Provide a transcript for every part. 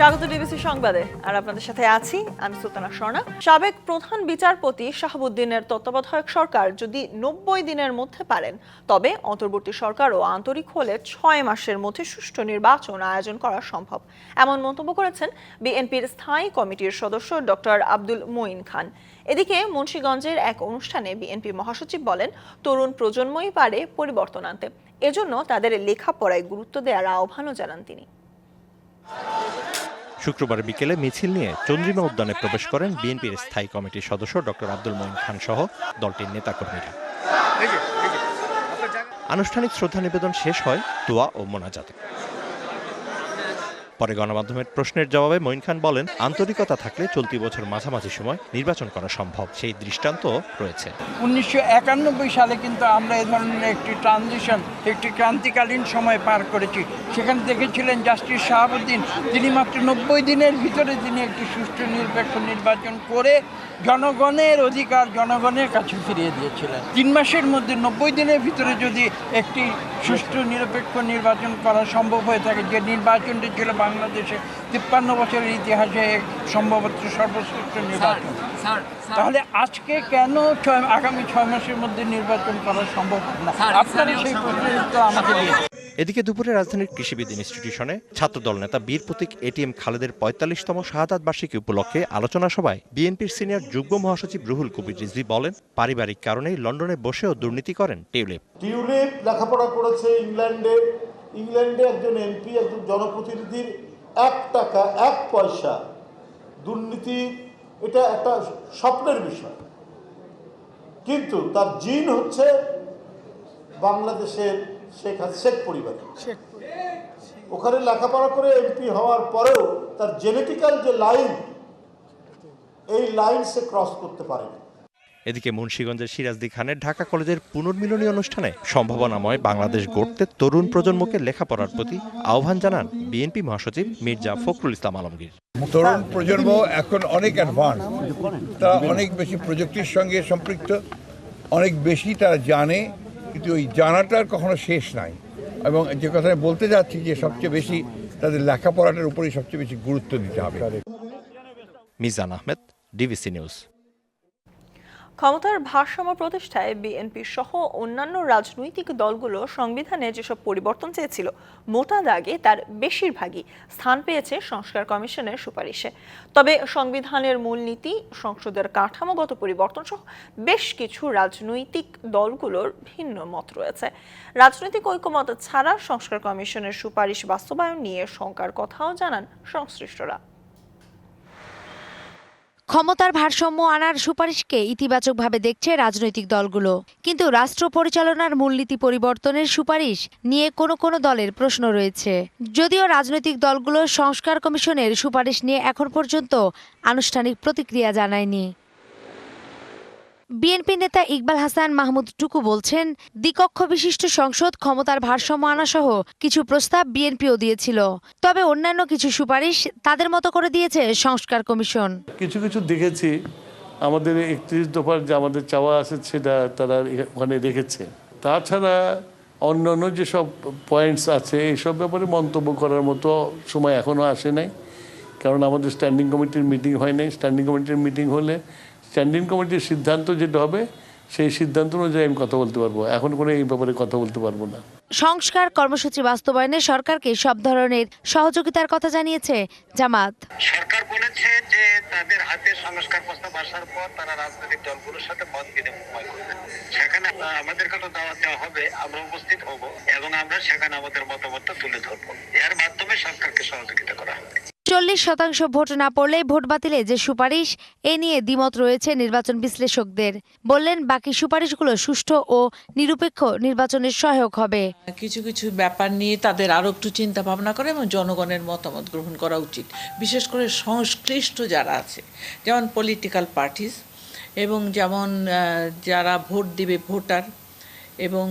স্বাগত ডিবিসি সংবাদে। আর আপনাদের সাথে আছি আমি সুলতানা স্বর্ণা সাবেক প্রধান বিচারপতি শাহাবুদ্দিনের তত্ত্বাবধায়ক সরকার যদি নব্বই দিনের মধ্যে পারেন, তবে অন্তর্বর্তী সরকারও আন্তরিক হলে ছয় মাসের মধ্যে সুষ্ঠু নির্বাচন আয়োজন করা সম্ভব। এমন মন্তব্য করেছেন বিএনপির স্থায়ী কমিটির সদস্য ডক্টর আব্দুল মঈন খান। এদিকে মুন্সীগঞ্জের এক অনুষ্ঠানে বিএনপি মহাসচিব বলেন, তরুণ প্রজন্মই পারে পরিবর্তন আনতে। এজন্য তাদের লেখাপড়ায় গুরুত্ব দেওয়ার আহ্বানও জানান তিনি। শুক্রবার বিকেলে মিছিল নিয়ে চন্দ্রিমা উদ্যানে প্রবেশ করেন বিএনপির স্থায়ী কমিটির সদস্য ডক্টর আব্দুল মঈন খান সহ দলটির নেতাকর্মীরা। আনুষ্ঠানিক শ্রদ্ধা নিবেদন শেষ হয় দোয়া ও মোনাজাতে। পরে গণমাধ্যমের প্রশ্নের জবাবে মঈন খান বলেন, আন্তরিকতা থাকলে চলতি বছর মাঝামাঝি সময় নির্বাচন করা সম্ভব। সেই দৃষ্টান্ত রয়েছে। উনিশশো একানব্বই সালে কিন্তু আমরা এই ধরনের একটি ট্রানজিশন, একটি ক্রান্তিকালীন সময় পার করেছি। সেখানে দেখেছিলেন জাস্টিস শাহাবুদ্দিন তিনি মাত্র নব্বই দিনের ভিতরে তিনি একটি সুষ্ঠু নিরপেক্ষ নির্বাচন করে জনগণের অধিকার জনগণের কাছে ফিরিয়ে দিয়েছিলেন। তিন মাসের মধ্যে নব্বই দিনের ভিতরে যদি একটি সুষ্ঠু নিরপেক্ষ নির্বাচন করা সম্ভব হয়ে থাকে, যে নির্বাচনটি ছিল বাংলাদেশে তিপ্পান্ন বছরের ইতিহাসে সম্ভবত সর্বশ্রেষ্ঠ নির্বাচন। তাহলে আজকে কেন ছয় আগামী ছয় মাসের মধ্যে নির্বাচন করা সম্ভব না? আপনারা সেই প্রশ্নের উত্তর আমাকে এদিকে দুপুরে রাজধানীর কৃষিবিদ ইনস্টিটিউশনে ছাত্রদল নেতা বীর প্রতীক এটিএম খালেদের পঁয়তাল্লিশতম শাহাদাত বার্ষিকী উপলক্ষে আলোচনা সভায় বিএনপির সিনিয়র যুগ্ম মহাসচিব রুহুল কবির রিজভি বলেন পারিবারিক কারণেই লন্ডনে বসেও দুর্নীতি করেন টিউলিপ। টিউলিপ লেখাপড়া করেছে ইংল্যান্ডে ইংল্যান্ডে একজন এমপি একজন জনপ্রতিনিধির এক টাকা এক পয়সা দুর্নীতি এটা একটা স্বপ্নের বিষয়। কিন্তু তার জিন হচ্ছে বাংলাদেশের শেখ শেখ পরিবার। ওখানে লেখাপড়া করে এমপি হওয়ার পরেও তার জেনেটিক্যাল যে লাইন এই লাইন সে ক্রস করতে পারেনি। এদিকে মুন্সীগঞ্জের সিরাজদি খানের ঢাকা কলেজের পুনর্মিলনী অনুষ্ঠানে সম্ভাবনাময় বাংলাদেশ গড়তে তরুণ প্রজন্মকে লেখাপড়ার প্রতি আহ্বান জানান বিএনপি মহাসচিব মির্জা ফখরুল ইসলাম আলমগীর। তরুণ প্রজন্ম এখন অনেক অ্যাডভান্স তারা অনেক বেশি প্রযুক্তির সঙ্গে সম্পৃক্ত। অনেক বেশি তারা জানে কিন্তু ওই জানাটার কখনো শেষ নাই। এবং যে কথা বলতে যাচ্ছি যে সবচেয়ে বেশি তাদের লেখাপড়াটার উপরেই সবচেয়ে বেশি গুরুত্ব দিতে হবে। Mizan Ahmed DBC news. ক্ষমতার ভারসাম্য প্রতিষ্ঠায় বিএনপি সহ অন্যান্য রাজনৈতিক দলগুলো সংবিধানে যেসব পরিবর্তন চেয়েছিল, মোটা দাগে তার বেশিরভাগই স্থান পেয়েছে সংস্কার কমিশনের সুপারিশে। তবে সংবিধানের মূলনীতি সংসদের কাঠামোগত পরিবর্তন সহ বেশ কিছু রাজনৈতিক দলগুলোর ভিন্ন মত রয়েছে। রাজনৈতিক ঐকমত ছাড়া সংস্কার কমিশনের সুপারিশ বাস্তবায়ন নিয়ে শঙ্কার কথাও জানান সংশ্লিষ্টরা। ক্ষমতার ভারসাম্য আনার সুপারিশকে ইতিবাচকভাবে দেখছে রাজনৈতিক দলগুলো। কিন্তু রাষ্ট্র পরিচালনার মূলনীতি পরিবর্তনের সুপারিশ নিয়ে কোনো কোনো দলের প্রশ্ন রয়েছে। যদিও রাজনৈতিক দলগুলো সংস্কার কমিশনের সুপারিশ নিয়ে এখন পর্যন্ত আনুষ্ঠানিক প্রতিক্রিয়া জানায়নি। বিএনপি নেতা ইকবাল হাসান মাহমুদ টুকু বলছেন, দ্বিকক্ষ বিশিষ্ট সংসদ ক্ষমতার ভারসাম্য আনাসহ কিছু প্রস্তাব বিএনপিও দিয়েছিল। তবে অন্যান্য কিছু সুপারিশ তাদের মতো করে দিয়েছে সংস্কার কমিশন। কিছু কিছু দেখেছি, আমাদের একত্রিশ দফার যে আমাদের চাওয়া আছে সেটা তারা ওখানে রেখেছে। তাছাড়া অন্যান্য যেসব পয়েন্টস আছে, এইসব ব্যাপারে মন্তব্য করার মতো সময় এখনও আসে নাই। কারণ আমাদের স্ট্যান্ডিং কমিটির মিটিং হয় নাই। স্ট্যান্ডিং কমিটির মিটিং হলে স্ট্যান্ডিং কমিটির সিদ্ধান্ত যেটা হবে সেই সিদ্ধান্ত অনুযায়ী আমি কথা বলতে পারব। এখন করে এই ব্যাপারে কথা বলতে পারব না। সংস্কার কর্মসূচি বাস্তবায়নে সরকারকে সব ধরনের সহযোগিতার কথা জানিয়েছে জামাত। সরকার বলেছে যে তাদের হাতে সংস্কার প্রস্তাব আসার পর তারা রাজনৈতিক দলগুলোর সাথে মত বিনিময় করবে। সেখানে আহ, আমাদেরকে তো দাওয়াত দেওয়া হবে আমরা উপস্থিত হব এবং আমরা সেখানে আমাদের মতামত তুলে ধরবো। এর মাধ্যমে সরকারকে সহযোগিতা করা হবে। চল্লিশ শতাংশ ভোট না পড়লে ভোট বাতিলে যে সুপারিশ, এ নিয়ে দ্বিমত রয়েছে নির্বাচন বিশ্লেষকদের। বললেন, বাকি সুপারিশগুলো সুষ্ঠু ও নিরপেক্ষ নির্বাচনের সহায়ক হবে। কিছু কিছু ব্যাপার নিয়ে তাদের আরও একটু চিন্তা ভাবনা করে এবং জনগণের মতামত গ্রহণ করা উচিত। বিশেষ করে সংশ্লিষ্ট যারা আছে, যেমন পলিটিক্যাল পার্টিস এবং যেমন যারা ভোট দিবে ভোটার এবং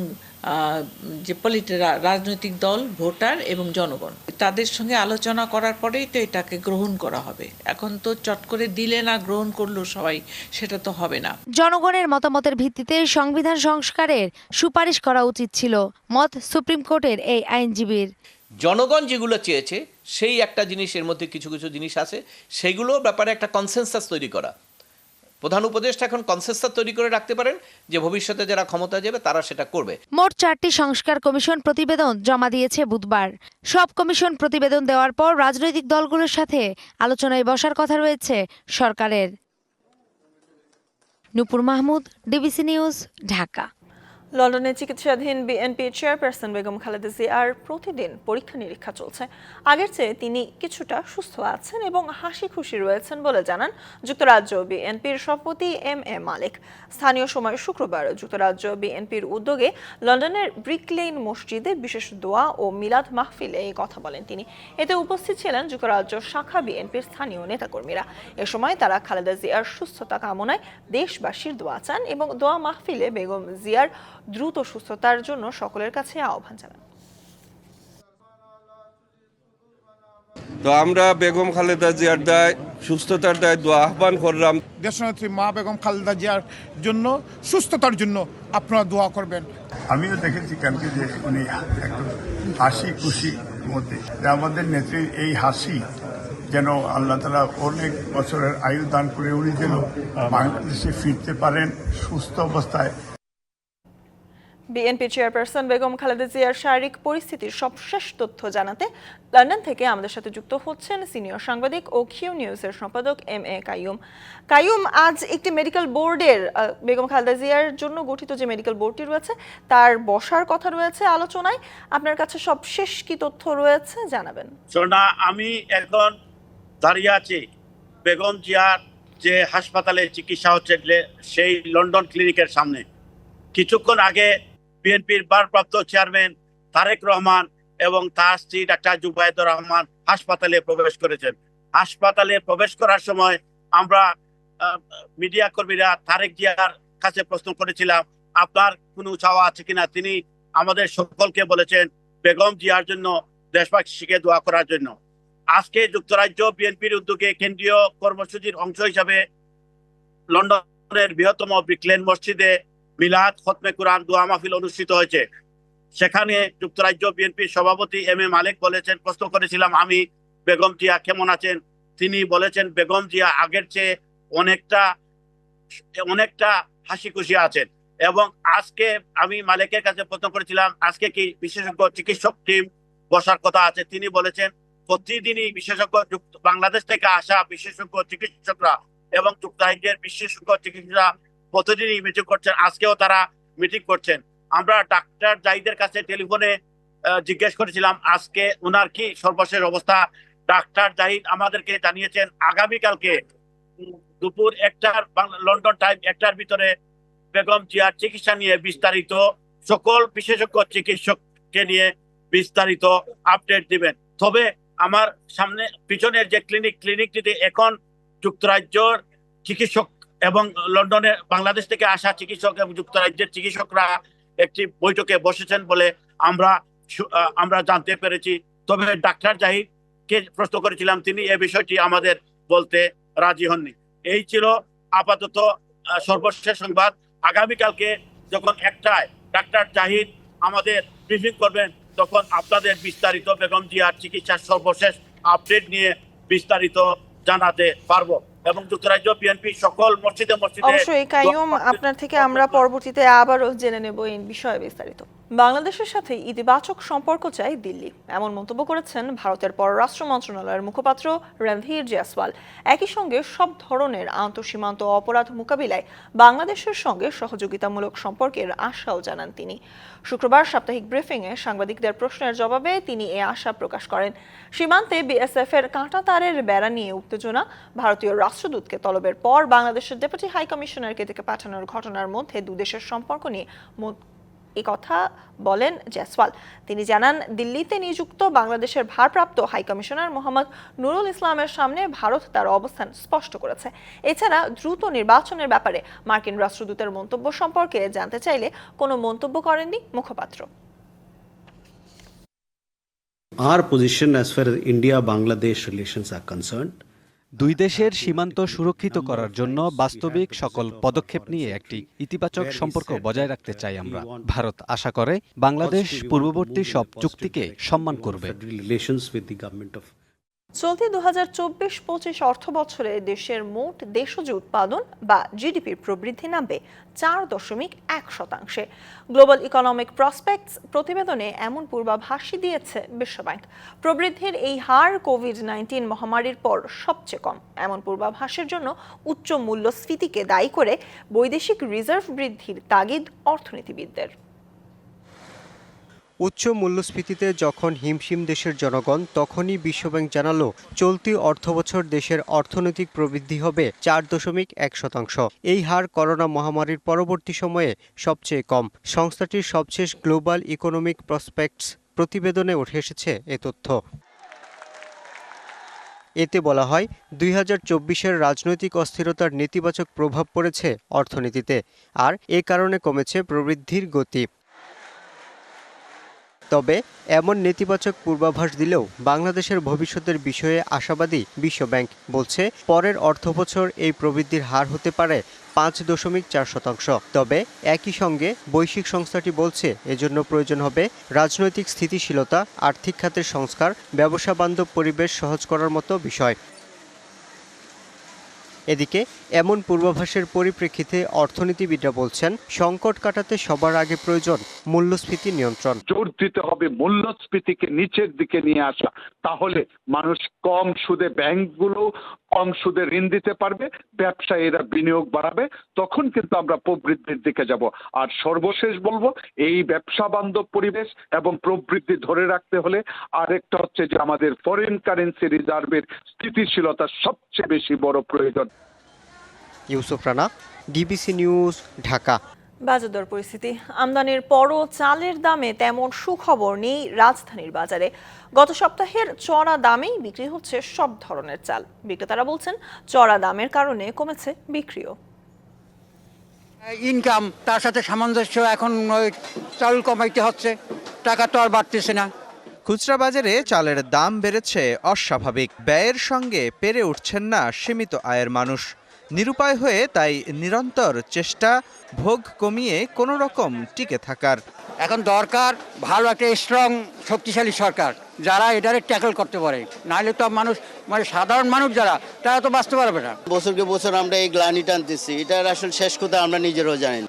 যে পলিটি রাজনৈতিক দল ভোটার এবং জনগণ। তাদের সঙ্গে আলোচনা করার পরেই তো এটাকে গ্রহণ করা হবে। এখন তো চট করে দিলে না গ্রহণ করল সবাই সেটা তো হবে না। জনগণের মতামতের ভিত্তিতে সংবিধান সংস্কারের সুপারিশ করা উচিত ছিল মত সুপ্রিম কোর্টের এই আইনজীবীর। জনগণ যেগুলো চেয়েছে সেই একটা জিনিস এর মধ্যে কিছু কিছু জিনিস আছে সেগুলো ব্যাপারে একটা কনসেনসাস তৈরি করা। প্রধান উপদেষ্টা এখন কনসেনসাস তৈরি করে রাখতে পারেন যে ভবিষ্যতে যারা ক্ষমতা যাবে তারা সেটা করবে। মোট চারটি সংস্কার কমিশন প্রতিবেদন জমা দিয়েছে বুধবার। সব কমিশন প্রতিবেদন দেওয়ার পর রাজনৈতিক দলগুলোর সাথে আলোচনায় বসার কথা রয়েছে সরকারের। Nupur Mahmud, DBC news, Dhaka. লন্ডনে চিকিৎসাধীন বিএনপি চেয়ারপারসন বেগম খালেদা জিয়ার প্রতিদিন পরীক্ষা নিরীক্ষা চলছে। আগের চেয়ে তিনি কিছুটা সুস্থ আছেন এবং হাসি খুশি রয়েছেন বলে জানান যুক্তরাজ্য বিএনপির সভাপতি এম এ মালিক। স্থানীয় সময় শুক্রবার যুক্তরাজ্য বিএনপির উদ্যোগে লন্ডনের ব্রিকলেইন মসজিদে বিশেষ দোয়া ও মিলাদ মাহফিলে এই কথা বলেন তিনি। এতে উপস্থিত ছিলেন যুক্তরাজ্য শাখা বিএনপির স্থানীয় নেতাকর্মীরা। এ সময় তারা খালেদা জিয়ার সুস্থতা কামনায় দেশবাসীর দোয়া চান এবং দোয়া মাহফিলে বেগম জিয়ার দ্রুত সুস্থতার জন্য সকলের কাছে আহ্বান জানান। তো আমরা বেগম খালেদা জিয়ার দায় সুস্থতার দায় দোয়া আহ্বান করলাম। দেশনেত্রী মা বেগম খালেদা জিয়ার জন্য সুস্থতার জন্য আপনারা দোয়া করবেন। আমিও দেখেছি কালকে যে উনি একটু হাসি খুশি মধ্যে যে আমাদের নেত্রীর এই হাসি যেন আল্লাহ তালা অনেক বছরের আয়ু দান করে উনি যেন বাংলাদেশে ফিরতে পারেন সুস্থ অবস্থায়। বিএনপি চেয়ারপারসন বেগম খালেদা জিয়ার শারীরিক পরিস্থিতির সবশেষ তথ্য জানাতে লন্ডন থেকে আমাদের সাথে যুক্ত হচ্ছেন সিনিয়র সাংবাদিক ও কিউ নিউজের সম্পাদক এম এ কাইয়ুম কাইয়ুম আজ একটি মেডিকেল বোর্ডের বেগম খালেদা জিয়ার জন্য গঠিত যে মেডিকেল বোর্ডটি রয়েছে, তার বসার কথা রয়েছে আলোচনায়। আপনার কাছে সবশেষ কি তথ্য রয়েছে জানাবেন। সোনা আমি এখন দাঁড়িয়ে আছি। বেগম জিয়ার যে হাসপাতালে চিকিৎসা হচ্ছে, সেই লন্ডন ক্লিনিকের সামনে। কিছুক্ষণ আগে বিএনপির ভারপ্রাপ্ত চেয়ারম্যান তারেক রহমান এবং তার স্ত্রী ডাক্তার জুবাইদুর রহমান হাসপাতালে প্রবেশ করেছেন। হাসপাতালে প্রবেশ করার সময় আমরা মিডিয়া কর্মীরা তারেক জিয়ার কাছে প্রশ্ন করেছিলাম, আপনার কোনো চাওয়া আছে কিনা? তিনি আমাদের সকলকে বলেছেন, বেগম জিয়ার জন্য, দেশবাসীকে দোয়া করার জন্য। আজকে যুক্তরাজ্য বিএনপির উদ্যোগে কেন্দ্রীয় কর্মসূচির অংশ হিসাবে লন্ডনের বৃহত্তম ব্রিকলেন মসজিদে মিলাদ খতমে কোরআন দোয়া মাহফিল অনুষ্ঠিত হয়েছে। সেখানে যুক্তরাজ্য বিএনপির সভাপতি এম এ মালিক বলেছেন, প্রশ্ন করেছিলাম, আমি বেগম জিয়া কেমন আছেন? তিনি বলেছেন, বেগম জিয়া আগের চেয়ে অনেকটা অনেকটা হাসি খুশি আছেন। এবং আজকে আমি মালিকের কাছে প্রশ্ন করেছিলাম, আজকে কি বিশেষজ্ঞ চিকিৎসক টিম বসার কথা আছে? তিনি বলেছেন, প্রতিদিনই বিশেষজ্ঞ বাংলাদেশ থেকে আসা বিশেষজ্ঞ চিকিৎসকরা এবং যুক্তরাজ্যের বিশেষজ্ঞ চিকিৎসকরা প্রতিদিনই মিটিং করছেন। আজকেও তারা মিটিং করছেন। আমরা ডাক্তার জাহিদের কাছে টেলিফোনে জিজ্ঞেস করেছিলাম, আজকে ওনার কি সর্বশেষ অবস্থা? ডাক্তার জাহিদ আমাদেরকে জানিয়েছেন, আগামীকালকে দুপুর একটার লন্ডন টাইম একটার ভিতরে বেগম জিয়ার চিকিৎসা নিয়ে বিস্তারিত সকল বিশেষজ্ঞ চিকিৎসককে নিয়ে বিস্তারিত আপডেট দিবেন। তবে আমার সামনে পিছনের যে ক্লিনিক ক্লিনিকটিতে এখন যুক্তরাজ্যর চিকিৎসক এবং লন্ডনে বাংলাদেশ থেকে আসা চিকিৎসক এবং যুক্তরাজ্যের চিকিৎসকরা একটি বৈঠকে বসেছেন বলে আমরা আমরা জানতে পেরেছি। তবে ডাক্তার জাহিদ কে প্রশ্ন করেছিলাম, তিনি এ বিষয়টি আমাদের বলতে রাজি হননি। এই ছিল আপাতত সর্বশেষ সংবাদ। আগামীকালকে যখন একটায় ডাক্তার জাহিদ আমাদের ব্রিফিং করবেন, তখন আপনাদের বিস্তারিত বেগম জিয়ার চিকিৎসার সর্বশেষ আপডেট নিয়ে বিস্তারিত জানাতে পারব। এবং যুক্তরাজ্য বিএনপি সকল মসজিদে মসজিদে অবশ্যই কাইয়ুম আপনার থেকে আমরা পরবর্তীতে আবারও জেনে নেব এই বিষয়ে বিস্তারিত। বাংলাদেশের সাথে ইতিবাচক সম্পর্ক চাই দিল্লি। এমন মন্তব্য করেছেন ভারতের পররাষ্ট্র মন্ত্রণালয়ের মুখপাত্র রণধীর জয়সওয়াল। একই সঙ্গে সব ধরনের আন্তঃসীমান্ত অপরাধ মোকাবিলায় বাংলাদেশের সঙ্গে সহযোগিতামূলক সম্পর্কের আশাও জানান তিনি। শুক্রবার সাপ্তাহিক ব্রিফিংয়ে সাংবাদিকদের প্রশ্নের জবাবে তিনি এ আশা প্রকাশ করেন। সীমান্তে বিএসএফ এর কাঁটাতারের বেড়া নিয়ে উত্তেজনা, ভারতীয় রাষ্ট্রদূতকে তলবের পর বাংলাদেশের ডেপুটি হাই কমিশনারকে থেকে পাঠানোর ঘটনার মধ্যে দুদেশের সম্পর্ক নিয়ে এ কথা বলেন জয়সওয়াল। তিনি জানান দিল্লিতে নিযুক্ত বাংলাদেশের ভারপ্রাপ্ত হাই কমিশনার মোহাম্মদ নুরুল ইসলামের সামনে ভারত তার অবস্থান স্পষ্ট করেছে। এছাড়া দ্রুত নির্বাচনের ব্যাপারে মার্কিন রাষ্ট্রদূতের মন্তব্য সম্পর্কে জানতে চাইলে কোনো মন্তব্য করেননি মুখপাত্র। Our position as far as India Bangladesh relations are concerned, দুই দেশের সীমান্ত সুরক্ষিত করার জন্য বাস্তবিক সকল পদক্ষেপ নিয়ে একটি ইতিবাচক সম্পর্ক বজায় রাখতে চাই আমরা। ভারত আশা করে বাংলাদেশ পূর্ববর্তী সব চুক্তিকে সম্মান করবে। চলতি দু হাজার চব্বিশ পঁচিশ অর্থ বছরে দেশের মোট দেশজ উৎপাদন বা জিডিপির প্রবৃদ্ধি নামবে চার দশমিক এক শতাংশে। গ্লোবাল ইকোনমিক প্রসপেক্টস প্রতিবেদনে এমন পূর্বাভাসই দিয়েছে বিশ্বব্যাংক। প্রবৃদ্ধির এই হার কোভিড নাইন্টিন মহামারীর পর সবচেয়ে কম। এমন পূর্বাভাসের জন্য উচ্চ মূল্যস্ফীতিকে দায়ী করে বৈদেশিক রিজার্ভ বৃদ্ধির তাগিদ অর্থনীতিবিদদের। উচ্চ মূল্যস্ফীতিতে যখন হিমশিম দেশের জনগণ, তখনই বিশ্বব্যাংক জানালো, চলতি অর্থবছর দেশের অর্থনৈতিক প্রবৃদ্ধি হবে চার দশমিক এক শতাংশ। এই হার করোনা মহামারীর পরবর্তী সময়ে সবচেয়ে কম। সংস্থাটির সবশেষ গ্লোবাল ইকোনমিক প্রসপেক্টস প্রতিবেদনে উঠে এসেছে এ তথ্য। এতে বলা হয়, দুই হাজার চব্বিশের রাজনৈতিক অস্থিরতার নেতিবাচক প্রভাব পড়েছে অর্থনীতিতে, আর এ কারণে কমেছে প্রবৃদ্ধির গতি। তবে এমন নেতিবাচক পূর্বাভাস দিলেও বাংলাদেশের ভবিষ্যতের বিষয়ে আশাবাদী বিশ্বব্যাংক বলছে, পরের অর্থবছর এই প্রবৃদ্ধির হার হতে পারে পাঁচ দশমিক চার শতাংশ। তবে একই সঙ্গে বৈশ্বিক সংস্থাটি বলছে, এজন্য প্রয়োজন হবে রাজনৈতিক স্থিতিশীলতা, আর্থিক খাতের সংস্কার ব্যবসা বান্ধব পরিবেশ সহজ করার মতো বিষয়। এদিকে, এমন পূর্বাভাসের পরিপ্রেক্ষিতে অর্থনীতিবিদরা বলছেন, সংকট কাটাতে সবার আগে প্রয়োজন মূল্যস্ফীতি নিয়ন্ত্রণ। জোর দিতে হবে মূল্যস্ফীতিকে নিচের দিকে নিয়ে আসা, তাহলে মানুষ কম সুদে ব্যাংকগুলো কম সুদে ঋণ দিতে পারবে, ব্যবসায়ীরা বিনিয়োগ বাড়াবে, তখন কিন্তু আমরা প্রবৃদ্ধির দিকে যাব। আর সর্বশেষ বলব, এই ব্যবসা বান্ধব পরিবেশ এবং প্রবৃদ্ধি ধরে রাখতে হলে আরেকটা হচ্ছে যে আমাদের ফরেন কারেন্সি রিজার্ভের স্থিতিশীলতা সবচেয়ে বেশি বড় প্রয়োজন। Yusuf Rana DBC news Dhaka. বাজারদর পরিস্থিতি। আমদানির পরও চালের দামে তেমন সুখবর নেই রাজধানীর বাজারে। গত সপ্তাহের চড়া দামেই বিক্রি হচ্ছে সব ধরনের চাল। বিক্রেতারা বলছেন চড়া দামের কারণে কমেছে বিক্রিও। ইনকাম তার সাথে সামঞ্জস্য এখন চাল কমাইতে হচ্ছে টাকা তো আর বাড়তেছে না। খুচরা বাজারে চালের দাম বেড়েছে অস্বাভাবিক। ব্যয়ের সঙ্গে পেরে উঠছেন না সীমিত আয়ের মানুষ। নিরুপায় হয়ে তাই নিরন্তর চেষ্টা ভোগ কমিয়ে কোনো রকম টিকে থাকার। এখন দরকার ভালো একটা স্ট্রং শক্তিশালী সরকার যারা এটারে ট্যাকল করতে পারে। নাহলে তো মানুষ মানে সাধারণ মানুষ যারা তারা তো বাঁচতে পারবে না। বছরকে বছর আমরা এই গ্লানি টানতেছি এটার আসলে শেষ কথা আমরা নিজেরাও জানি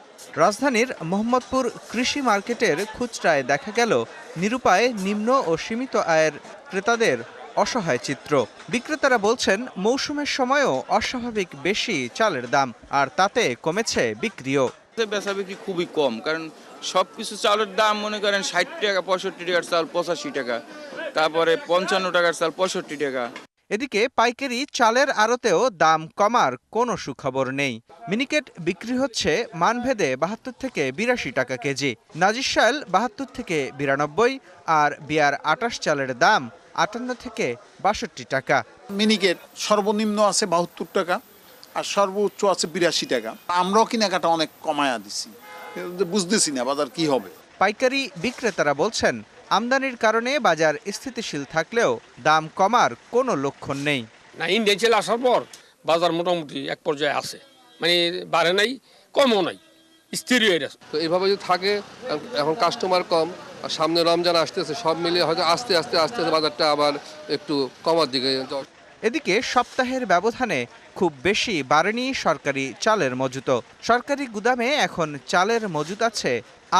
রাজধানীর মোহাম্মদপুর কৃষি মার্কেটের খুচরায় দেখা গেল নিরুপায় নিম্ন ও সীমিত আয়ের ক্রেতাদের অসহায় চিত্র। বিক্রেতারা বলছেন মৌসুমের সময়ও অস্বাভাবিক বেশি চালের দাম আর তাতে কমেছে বিক্রিও। বেচা বিক্রি খুবই কম কারণ সব কিছু চালের দাম মনে করেন ষাট টাকা পঁয়ষট্টি টাকার চাল পঁচাশি টাকা তারপরে পঞ্চান্ন টাকার চাল পঁয়ষট্টি টাকা। এদিকে পাইকারি চালের আড়তেও দাম কমার কোনো সুখবর নেই। মিনিকেট বিক্রি হচ্ছে মানভেদে বাহাত্তর থেকে বিরাশি টাকা কেজি নাজির বাহাত্তর থেকে বিরানব্বই আর বিয়ার আটাশ চালের দাম আটান্ন থেকে বাষট্টি টাকা। মিনিকেট সর্বনিম্ন আছে বাহাত্তর টাকা আর সর্বোচ্চ আছে বিরাশি টাকা। আমরাও কেনাকাটা অনেক কমায়া দিছি। বুঝতেছি না বাজার কি হবে। পাইকারি বিক্রেতারা বলছেন আমদানির কারণে বাজার স্থিতিশীল থাকলেও দাম কমার কোনো লক্ষণ নেই। না ইন্ডিয়া আসার পর বাজার মোটামুটি এক পর্যায়ে আছে। মানে বাড়ে নাই কমও নাই স্থির হয়ে গেছে। তো এইভাবে যদি থাকে এখন কাস্টমার কম আর সামনে রমজান আসতেছে, সব মিলিয়ে হয়তো আস্তে আস্তে আস্তে বাজারটা আবার একটু কমার দিকে এদিকে সপ্তাহের ব্যবধানে খুব বেশি বাড়েনি সরকারি চালের মজুত। সরকারি গুদামে এখন চালের মজুত আছে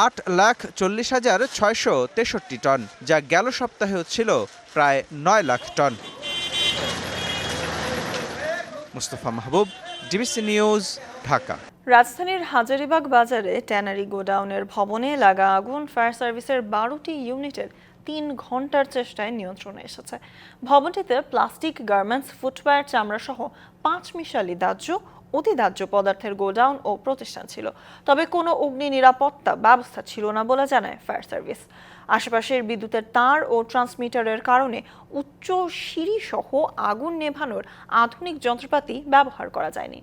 আট লাখ চল্লিশ হাজার ছয়শো তেষট্টি টন, যা গেল সপ্তাহেও ছিল প্রায় নয় lakh ton. Mustafa Mahbub, DBC news, Dhaka. রাজধানীর হাজারিবাগ বাজারে ট্যানারি গোডাউনের ভবনে লাগা আগুন ফায়ার সার্ভিসের বারোটি ইউনিটের তিন ঘণ্টার চেষ্টায় নিয়ন্ত্রণে এসেছে। ভবনটিতে প্লাস্টিক, গার্মেন্টস, ফুটওয়্যার চামড়া সহ পাঁচ মিশালি দাহ্য অতি দাহ্য পদার্থের গোডাউন ও প্রতিষ্ঠান ছিল। তবে কোনো অগ্নি নিরাপত্তা ব্যবস্থা ছিল না বলে জানায় ফায়ার সার্ভিস। আশেপাশের বিদ্যুতের তার ও ট্রান্সমিটারের কারণে উচ্চ সিঁড়ি সহ আগুন নেভানোর আধুনিক যন্ত্রপাতি ব্যবহার করা যায়নি।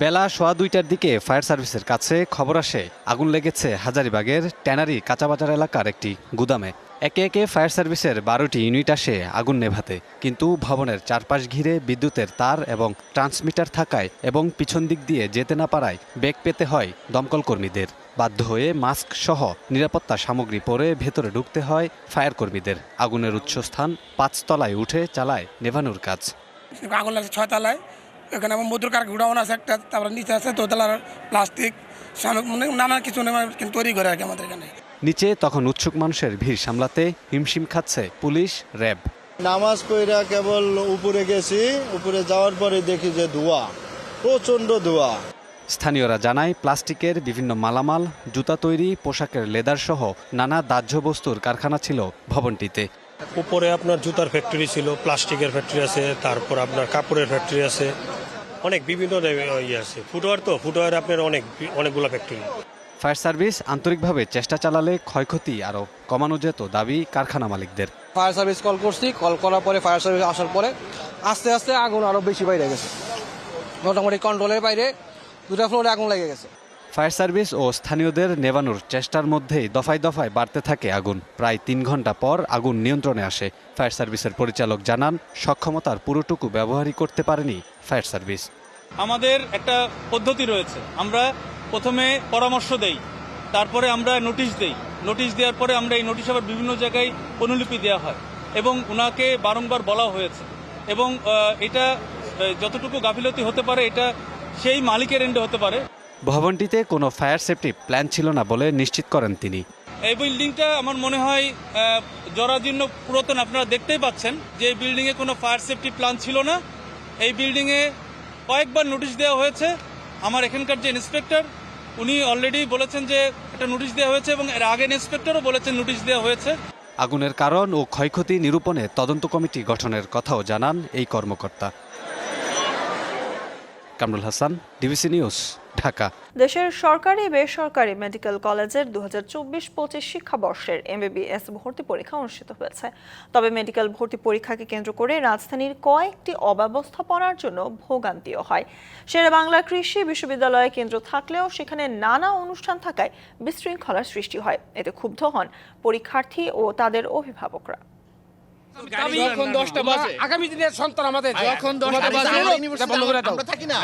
বেলা সোয়া দুইটার দিকে ফায়ার সার্ভিসের কাছে খবর আসে, আগুন লেগেছে হাজারিবাগের ট্যানারি কাঁচাবাজার এলাকার একটি গুদামে। একে একে ফায়ার সার্ভিসের বারোটি ইউনিট আসে আগুন নেভাতে, কিন্তু ভবনের চারপাশ ঘিরে বিদ্যুতের তার এবং ট্রান্সমিটার থাকায় এবং পিছন দিক দিয়ে যেতে না পারায় বেগ পেতে হয় দমকল কর্মীদের। বাধ্য হয়ে মাস্ক সহ নিরাপত্তা সামগ্রী পরে ভেতরে ঢুকতে হয় ফায়ার কর্মীদের। আগুনের উৎসস্থান পাঁচতলায় উঠে চালায় নেভানোর কাজ। আগুন ছয়তলায়। এখানে আমার মধুর কার গুডাউন আছে একটা তারপরে নিচে আছে দোতলার প্লাস্টিক মানে নানা কিছু তৈরি করে আর কি আমাদের এখানে। নিচে তখন উৎসুক মানুষের ভিড় সামলাতে হিমশিম খাচ্ছে পুলিশ র্যাব। নামাজ পড়া কেবল উপরে গেছি উপরে যাওয়ার পরে দেখি যে ধোয়া প্রচণ্ড ধোয়া। স্থানীয়রা জানায় প্লাস্টিকের বিভিন্ন মালামাল জুতা তৈরি পোশাকের লেদার সহ নানা দাহ্য বস্তুর কারখানা ছিল ভবনটিতে। উপরে আপনার জুতার ফ্যাক্টরি ছিল প্লাস্টিকের ফ্যাক্টরি আছে তারপর আপনার কাপড়ের ফ্যাক্টরি আছে অনেক বিভিন্ন ধরনের ইয়ে আছে। ফুটওয়ার তো ফুটওয়ার আপনার অনেক অনেকগুলো ফ্যাক্টরি ফায়ার সার্ভিস আন্তরিকভাবে চেষ্টা চালালে ক্ষয়ক্ষতি আরও কমানো যেত দাবি কারখানা মালিকদের। ফায়ার সার্ভিস কল করছি কল করার পরে ফায়ার সার্ভিস আসার পরে আস্তে আস্তে আগুন আরও বেশি বাইরে গেছে। মোটামুটি কন্ট্রোলের বাইরে দুটা ফ্লোরে আগুন লেগে গেছে। ফায়ার সার্ভিস ও স্থানীয়দের নেভানোর চেষ্টার মধ্যেই দফায় দফায় বাড়তে থাকে আগুন। প্রায় তিন ঘণ্টা পর আগুন নিয়ন্ত্রণে আসে। ফায়ার সার্ভিসের পরিচালক জানান, সক্ষমতার পুরোটুকু ব্যবহারই করতে পারেনি ফায়ার সার্ভিস। আমাদের একটা পদ্ধতি রয়েছে। আমরা প্রথমে পরামর্শ দেই, তারপরে আমরা নোটিশ দেই। নোটিশ দেওয়ার পরে আমরা এই নোটিশ আবার বিভিন্ন জায়গায় অনুলিপি দেওয়া হয় এবং ওনাকে বারংবার বলা হয়েছে এবং এটা যতটুকু গাফিলতি হতে পারে এটা সেই মালিকের এন্ডে হতে পারে। ভবনটিতে কোনো ফায়ার সেফটি প্ল্যান ছিল না বলে নিশ্চিত করেন তিনি। এই বিল্ডিংটা আমার মনে হয় জরাজীর্ণ পুরাতন আপনারা দেখতেই পাচ্ছেন যে এই বিল্ডিংয়ে কোনো ফায়ার সেফটি প্ল্যান ছিল না। এই বিল্ডিংয়ে কয়েকবার নোটিশ দেওয়া হয়েছে। আমার এখানকার যে ইন্সপেক্টর উনি অলরেডি বলেছেন যে একটা নোটিশ দেওয়া হয়েছে এবং এর আগের ইন্সপেক্টরও বলেছেন নোটিশ দেওয়া হয়েছে। আগুনের কারণ ও ক্ষয়ক্ষতি নিরূপণে তদন্ত কমিটি গঠনের কথাও জানান এই কর্মকর্তা। Kamrul Hasan, DBC news, Dhaka. দেশের সরকারি বেসরকারি মেডিকেল কলেজের দু হাজার চব্বিশ পঁচিশ শিক্ষাবর্ষের এমবিবিএস ভর্তি পরীক্ষা অনুষ্ঠিত হয়েছে। তবে মেডিকেল ভর্তি পরীক্ষাকে কেন্দ্র করে রাজধানীর কয়েকটি অব্যবস্থাপনার জন্য ভোগান্তিও হয়। শেরে বাংলা কৃষি বিশ্ববিদ্যালয়ে কেন্দ্র থাকলেও সেখানে নানা অনুষ্ঠান থাকায় বিশৃঙ্খলার সৃষ্টি হয়। এতে ক্ষুব্ধ হন পরীক্ষার্থী ও তাদের অভিভাবকরা। যখন দশটা বাজে। আগামী দিনের সন্তান আমাদের। যখন দশটা বাজে আমরা থাকি না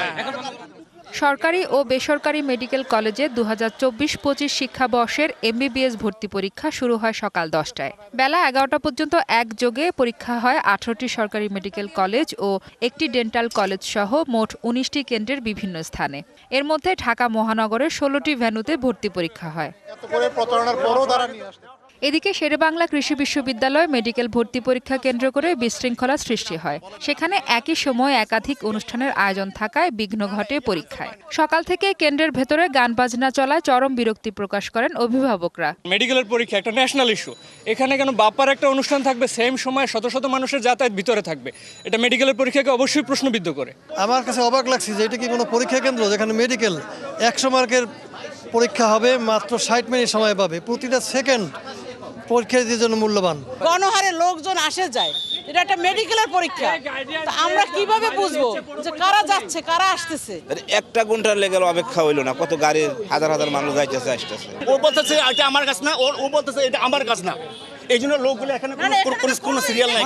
সরকারি ও বেসরকারি মেডিকেল কলেজে দু হাজার চব্বিশ পঁচিশ শিক্ষাবর্ষের এমবিবিএস ভর্তি পরীক্ষা শুরু হয় সকাল দশটায়। বেলা এগারোটা পর্যন্ত একযোগে পরীক্ষা হয় আঠারোটি সরকারি মেডিকেল কলেজ ও একটি ডেন্টাল কলেজ সহ মোট উনিশটি কেন্দ্রের বিভিন্ন স্থানে। এর মধ্যে ঢাকা মহানগরের ষোলোটি ভেন্যুতে ভর্তি পরীক্ষা হয়। এদিকে শেরেবাংলা কৃষি বিশ্ববিদ্যালয় মেডিকেল ভর্তি পরীক্ষা কেন্দ্র করে বিশৃঙ্খলা সৃষ্টি হয়। সেখানে একই সময় একাধিক অনুষ্ঠানের আয়োজন থাকায় বিঘ্ন ঘটে পরীক্ষায়। সকাল থেকে কেন্দ্রের ভেতরে গান বাজনা চলায় চরম বিরক্তি প্রকাশ করেন অভিভাবকরা। মেডিকেলের পরীক্ষা একটা ন্যাশনাল ইস্যু এখানে কেন বাপ্পার একটা অনুষ্ঠান থাকবে সেম সময় শত শত মানুষের যাতায়াত ভিতরে থাকবে। এটা মেডিকেলের পরীক্ষাকে অবশ্যই প্রশ্নবিদ্ধ করে। আমার কাছে অবাক লাগছে যে এটা কি কোনো পরীক্ষা কেন্দ্র যেখানে মেডিকেল একশো মার্কের পরীক্ষা হবে মাত্র ষাট মিনিট সময় পাবে। প্রতিটা সেকেন্ড পরীক্ষার্থীর জন্য মূল্যবান। গণহারে লোকজন আসে যায়। এটা একটা মেডিকেলের পরীক্ষা। তা আমরা কীভাবে বুঝব যে কারা যাচ্ছে কারা আসতেছে? একটা ঘণ্টার লেগে অপেক্ষা হইল না কত গাড়ি হাজার হাজার মানুষ যাইতেছে আসতেছে। ও বলতেছে এটা আমার কাছ না ওর ও বলতেছে এটা আমার কাছে না। এই জন্য লোকগুলো এখানে কোনো- সিরিয়াল নাই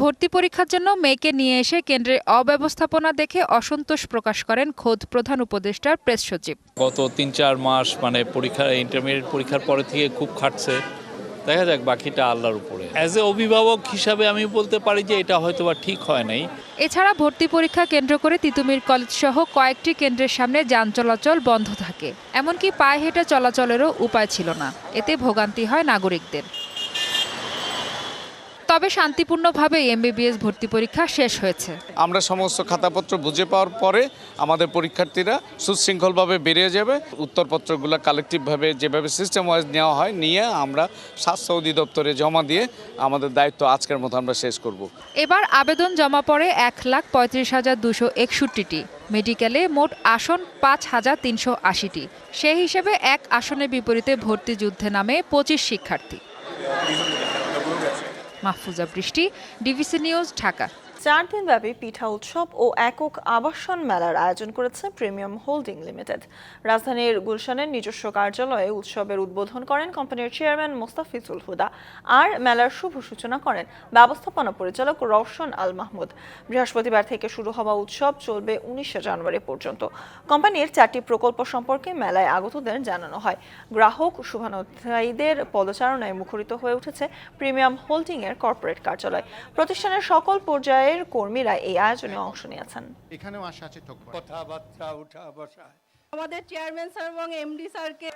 ভর্তি পরীক্ষার জন্য মেয়েকে নিয়ে এসে কেন্দ্রে অব্যবস্থাপনা দেখে অসন্তোষ প্রকাশ করেন খোদ প্রধান উপদেষ্টার প্রেস সচিব। গত তিন চার মাস মানে পরীক্ষা ইন্টারমিডিয়েট পরীক্ষার পরে থেকে খুব খাটছে। দেখা যাক বাকিটা আল্লাহর উপরে। অ্যাজ এ অভিভাবক হিসাবে আমি বলতে পারি যে এটা হয়তো বা ঠিক হয় নাই। এছাড়া ভর্তি পরীক্ষা কেন্দ্র করে তিতুমির কলেজ সহ কয়েকটি কেন্দ্রের সামনে যান চলাচল বন্ধ থাকে। এমনকি পায়ে হেঁটে চলাচলেরও উপায় ছিল না। এতে ভোগান্তি হয় নাগরিকদের। তবে শান্তিপূর্ণভাবে এমবিবিএস ভর্তি পরীক্ষা শেষ হয়েছে। আমরা সমস্ত খাতাপত্র বুঝে পাওয়ার পরে আমাদের পরীক্ষার্থীরা সুশৃঙ্খলভাবে বেরিয়ে যাবে। উত্তরপত্রগুলো কালেকটিভভাবে যেভাবে সিস্টেম ওয়াইজ নেওয়া হয় নিয়ে আমরা স্বাস্থ্য অধিদপ্তরে জমা দিয়ে আমাদের দায়িত্ব আজকের মতো আমরা শেষ করব। এবার আবেদন জমা পড়ে এক লাখ পঁয়ত্রিশ হাজার দুশো একষট্টিটি। মেডিকেলে মোট আসন পাঁচ হাজার তিনশো আশিটি। সেই হিসেবে এক আসনের বিপরীতে ভর্তি যুদ্ধে নামে পঁচিশ শিক্ষার্থী। মাহফুজা বৃষ্টি ডিভিসি নিউজ ঢাকা। চার দিনব্যাপী পিঠা উৎসব ও একক আবাসন মেলার আয়োজন করেছে প্রিমিয়াম হোল্ডিং লিমিটেড। রাজধানীর গুলশানের নিজস্ব কার্যালয়ে উৎসবের উদ্বোধন করেন কোম্পানির চেয়ারম্যান মোস্তাফিজুল হুদা আর মেলার শুভ সূচনা করেন ব্যবস্থাপনা পরিচালক রওশন আল মাহমুদ। বৃহস্পতিবার থেকে শুরু হওয়া উৎসব চলবে উনিশে জানুয়ারি পর্যন্ত। কোম্পানির চারটি প্রকল্প সম্পর্কে মেলায় আগতদের জানানো হয়। গ্রাহক শুভানুধ্যায়ীদের পদচারণায় মুখরিত হয়ে উঠেছে প্রিমিয়াম হোল্ডিং এর কর্পোরেট কার্যালয়। প্রতিষ্ঠানের সকল পর্যায়ের কর্মীরা এই আয়োজনে অংশ নিয়েছেন। এখানেও আশা আছে কথাবার্তা উঠা বসা আমাদের চেয়ারম্যান স্যার এবং এমডি স্যারকে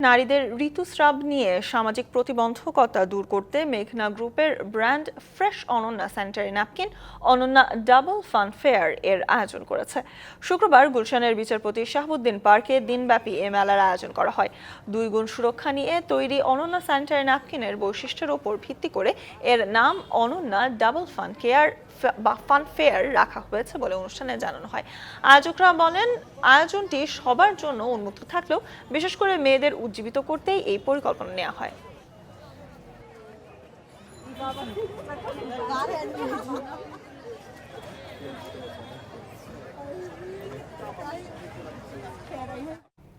নারীদের ঋতুস্রাব নিয়ে সামাজিক প্রতিবন্ধকতা দূর করতে মেঘনা গ্রুপের brand fresh Ananya sanitary napkin Ananya double fun fair এর আয়োজন করেছে। শুক্রবার গুলশানের বিচারপতি শাহাবুদ্দিন পার্কে দিনব্যাপী এ মেলার আয়োজন করা হয়। দুই গুণ সুরক্ষা নিয়ে তৈরি অনন্যা স্যানিটারি ন্যাপকিনের বৈশিষ্ট্যের ওপর ভিত্তি করে এর নাম অনন্যা ডাবল ফান কেয়ার বা ফান ফেয়ার রাখা হয়েছে বলে অনুষ্ঠানে জানানো হয়। আয়োজকরা বলেন, আয়োজনটি সবার জন্য উন্মুক্ত থাকলেও বিশেষ করে মেয়েদের উজ্জীবিত করতেই এই পরিকল্পনা নেওয়া হয়।